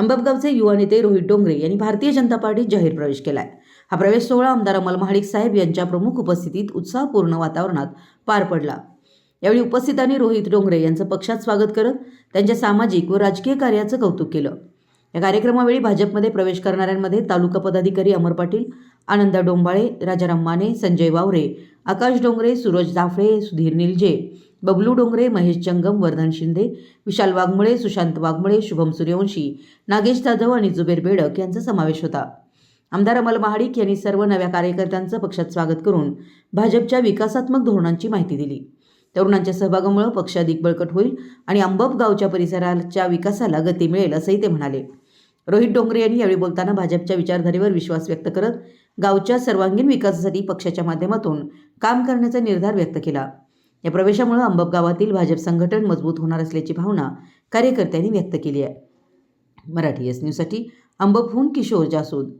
अंबबगावचे युवा नेते रोहित डोंगरे यांनी भारतीय जनता पार्टीत जाहीर प्रवेश केलाय. हा प्रवेश सोहळा आमदार अमल महाडिक साहेब यांच्या प्रमुख उपस्थितीत उत्साहपूर्ण वातावरणात पार पडला. यावेळी उपस्थितांनी रोहित डोंगरे यांचं पक्षात स्वागत करत त्यांच्या सामाजिक व राजकीय कार्याचं कौतुक केलं. या कार्यक्रमावेळी भाजपमध्ये प्रवेश करणाऱ्यांमध्ये तालुका पदाधिकारी अमर पाटील आनंदा डोंबाळे राजाराम माने संजय वावरे आकाश डोंगरे सूरज जाफळे सुधीर निलजे बबलू डोंगरे महेश जंगम वर्धन शिंदे विशाल वाघमळे सुशांत वाघमळे शुभम सूर्यवंशी नागेश जाधव आणि जुबेर बेडक यांचा समावेश होता. आमदार अमल महाडिक यांनी सर्व नव्या कार्यकर्त्यांचं पक्षात स्वागत करून भाजपच्या विकासात्मक धोरणांची माहिती दिली. तरुणांच्या सहभागामुळे पक्ष अधिक बळकट होईल आणि अंबप गावच्या परिसराच्या विकासाला गती मिळेल असंही ते म्हणाले. रोहित डोंगरे यांनी यावेळी बोलताना भाजपच्या विचारधारेवर विश्वास व्यक्त करत गावच्या सर्वांगीण विकासासाठी पक्षाच्या माध्यमातून काम करण्याचा निर्धार व्यक्त केला. या प्रवेशामुळे अंबब गावातील भाजप संघटन मजबूत होणार असल्याची भावना कार्यकर्त्यांनी व्यक्त केली आहे. मराठी एस न्यूजसाठी अंबपहून किशोर जासूद.